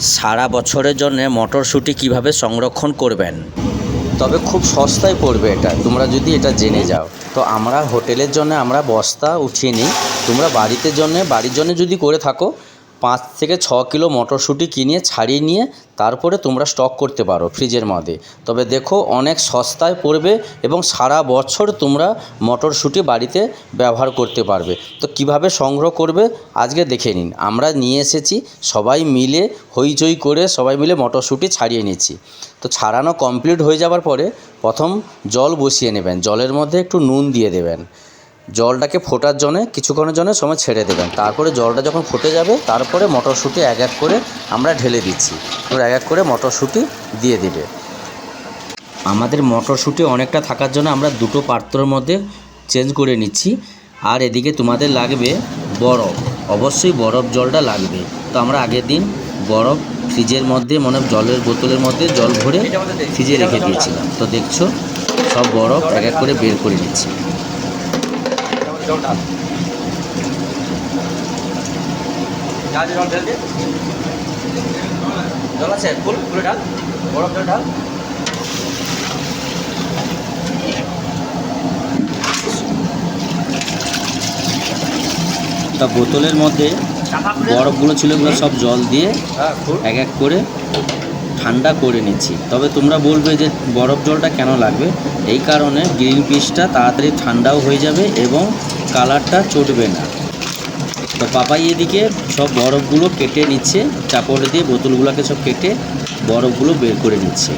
সারা বছরের জন্য মটরশুঁটি কীভাবে সংরক্ষণ করবেন? তবে খুব সস্তায় পড়বে এটা। তোমরা যদি এটা জেনে যাও। তো আমরা হোটেলের জন্য আমরা বস্তা উঠিয়ে নিই। তোমরা বাড়িতে জন্যে, বাড়ির জন্যে যদি করে থাকো পাঁচ থেকে ছ কিলো মটরশুঁটি কিনে ছাড়িয়ে নিয়ে তারপরে তোমরা স্টক করতে পারো ফ্রিজের মধ্যে। তবে দেখো, অনেক সস্তায় পড়বে এবং সারা বছর তোমরা মটরশুঁটি বাড়িতে ব্যবহার করতে পারবে। তো কীভাবে সংগ্রহ করবে, আজকে দেখে নিন। আমরা নিয়ে এসেছি, সবাই মিলে হইচই করে সবাই মিলে মটরশুঁটি ছাড়িয়ে নিচ্ছি। তো ছাড়ানো কমপ্লিট হয়ে যাওয়ার পরে প্রথম জল বসিয়ে নেবেন। জলের মধ্যে একটু নুন দিয়ে দেবেন। জলটাকে ফোটার জন্য, কিছুক্ষণের জন্য সময় ছেড়ে দেবেন। তারপরে জলটা যখন ফুটে যাবে, তারপরে মটরশুঁটি এক এক করে আমরা ঢেলে দিচ্ছি। এক এক করে মটরশুঁটি দিয়ে দেবে। আমাদের মটরশুঁটি অনেকটা থাকার জন্য আমরা দুটো পাত্রর মধ্যে চেঞ্জ করে নিচ্ছি। আর এদিকে তোমাদের লাগবে বরফ। অবশ্যই বরফ জলটা লাগবে। তো আমরা আগের দিন বরফ ফ্রিজের মধ্যে মানে জলের বোতলের মধ্যে জল ভরে ফ্রিজে রেখে দিয়েছিলাম। তো দেখছ, সব বরফ এক এক করে বের করে নিচ্ছি। জল ঢাল যা জল ঢেল জল আছে ফুল ফুলে ঢাল বরফ জল ঢাল তা বোতলের মধ্যে বরফগুলো ছিল সব জল দিয়ে হ্যাঁ এক এক করে ঠান্ডা করে নিচ্ছি। তবে তোমরা বলবে যে বরফ জলটা কেন লাগবে? এই কারণে গ্রিন পিসটা তাড়াতাড়ি ঠান্ডাও হয়ে যাবে এবং কালারটা চটবে না। তো পাপাই এদিকে সব বরফগুলো কেটে নিচ্ছে, চাপড় দিয়ে বোতলগুলোকে সব কেটে বরফগুলো বের করে নিচ্ছে।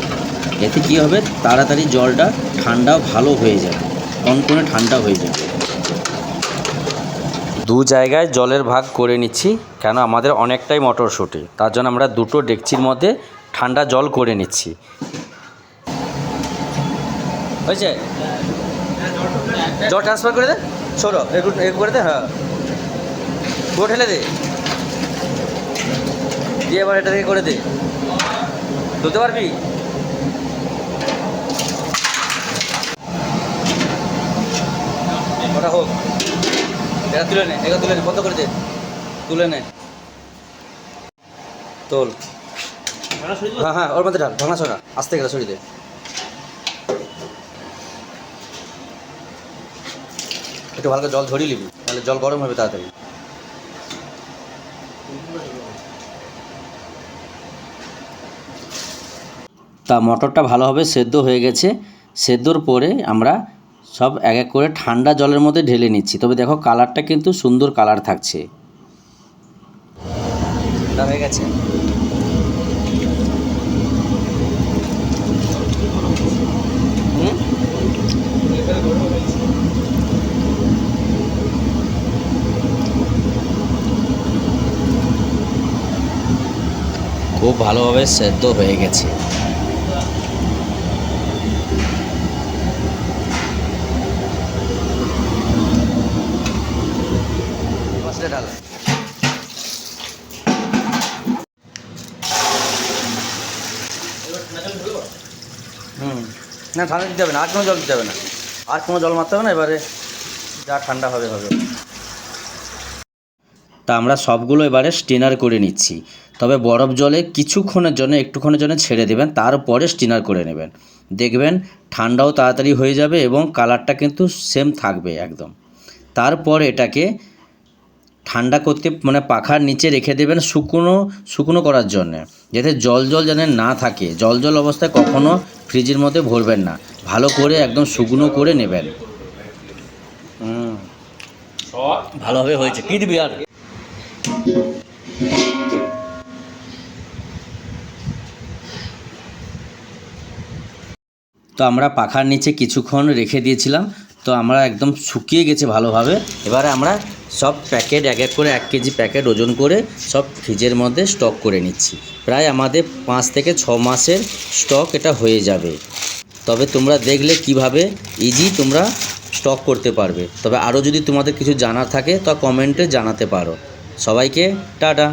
এতে কী হবে? তাড়াতাড়ি জলটা ঠান্ডাও ভালো হয়ে যাবে, কনকনে ঠান্ডা হয়ে যাবে। দু জায়গায় জলের ভাগ করে নিচ্ছি, কেন? আমাদের অনেকটাই মটরশুঁটি। তার জন্য আমরা দুটো ডেকচির মধ্যে ঠান্ডা জল করে নিচ্ছি। হয়েছে? জল ট্রান্সফার করে দে। ছোড়ো একটু একটু করে দে হ্যাঁ। পুরো ঠেলে দে। দিয়ে এবার এটা থেকে করে দে। ধুতে পারবি? ওটা হোক। এটা তুলে নে এটা তুলে নে, বন্ধ করে দে। তুলে নে। তোল। হ্যাঁ হ্যাঁ ওর মধ্যে ঢাল, ভাঙা ছড়া। আস্তে গেলে সরিয়ে একটু হালকা জল ঝরিয়ে নিবি তাহলে জল গরম হবে তাড়াতাড়ি। তা মটরটা ভালোভাবে সেদ্ধ হয়ে গেছে। সেদ্ধর পরে আমরা সব এক এক করে ঠান্ডা জলের মধ্যে ঢেলে নিচ্ছি। তবে দেখো, কালারটা কিন্তু সুন্দর কালার থাকছে। হয়ে গেছে। খুব ভালোভাবে সেদ্ধ হয়ে গেছে। হুম। না, ঠান্ডা দিতে হবে না, আর কোনো জল দিতে হবে না। আর কোনো জল মারতে হবে না, এবারে যা ঠান্ডা হবে হবে। তা আমরা সবগুলো এবারে স্টিনার করে নিচ্ছি। তবে বরফ জলে কিছুক্ষণের জন্য, একটুক্ষণের জন্য ছেড়ে দেবেন, তারপরে স্টিনার করে নেবেন। দেখবেন ঠান্ডাও তাড়াতাড়ি হয়ে যাবে এবং কালারটা কিন্তু সেম থাকবে একদম। তারপর এটাকে ঠান্ডা করতে মানে পাখার নিচে রেখে দেবেন শুকনো শুকনো করার জন্য। যাতে জল জল যেন না থাকে। জল জল অবস্থায় কখনো ফ্রিজের মধ্যে ভরবেন না। ভালো করে একদম শুকনো করে নেবেন। ভালোভাবে হয়েছে। কী দিবি আর? তো আমরা পাখার নিচে কিছুক্ষণ রেখে দিয়েছিলাম। তো আমরা একদম শুকিয়ে গেছে ভালোভাবে। এবারে আমরা সব প্যাকেট এক এক করে এক কেজি প্যাকেট ওজন করে সব ফ্রিজের মধ্যে স্টক করে নিচ্ছি। প্রায় আমাদের পাঁচ থেকে ছ মাসের স্টক এটা হয়ে যাবে। তবে তোমরা দেখলে কীভাবে ইজি তোমরা স্টক করতে পারবে। তবে আরও যদি তোমাদের কিছু জানার থাকে, তা কমেন্টে জানাতে পারো। সবাইকে টাটা।